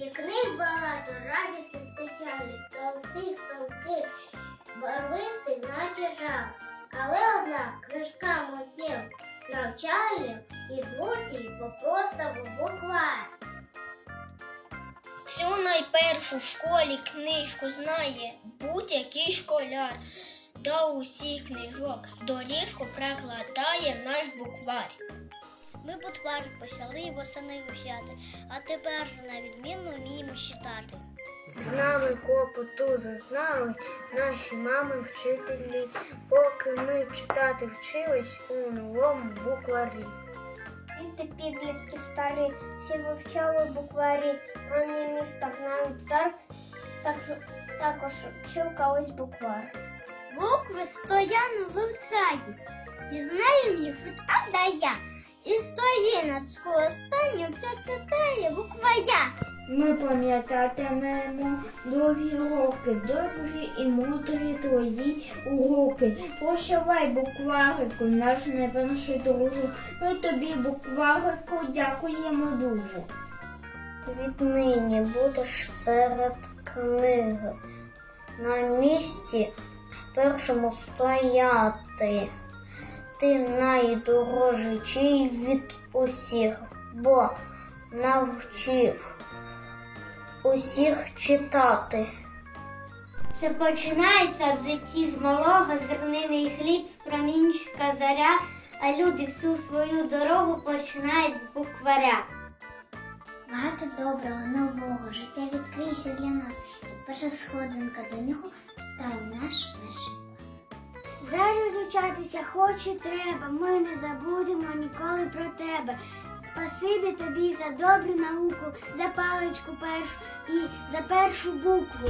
І книг багато, радісних печалі, толстих, тонких, барвистий, наче жах. Але одна книжкам усім навчальним і звуть її попросту буквар. Всю найпершу в школі книжку знає будь-який школяр. До усіх книжок доріжку прокладає наш буквар. Ми буквар почали восени вивчати, а тепер на відмінно вміємо читати. Знали клопоту зазнали наші мами, вчителі, поки ми читати вчились у новому букварі. Діти підлітки старі, всі вивчали букварі, а в містах навіть цар також, також вчив колись буквар. Букви стояли вивчають, і знаємо їх А до Я. І сторіночку останню прочитає буква Я. Ми пам'ятатимемо довгі роки, добрі і мудрі твої уроки. Прощавай, букварику, наш найперший друже. Ми тобі, букварику, дякуємо дуже. Віднині будеш серед книги на місці першому стояти. Ти найдорожчий від усіх, бо навчив усіх читати. Це починається в житті з малого зернини хліб з промінчика заря, а люди всю свою дорогу починають з букваря. Багато доброго, нового життя відкриється для нас, і перша сходинка до нього клас. Звучатися хоч і треба, ми не забудемо ніколи про тебе. Спасибі тобі за добру науку, за паличку першу і за першу букву.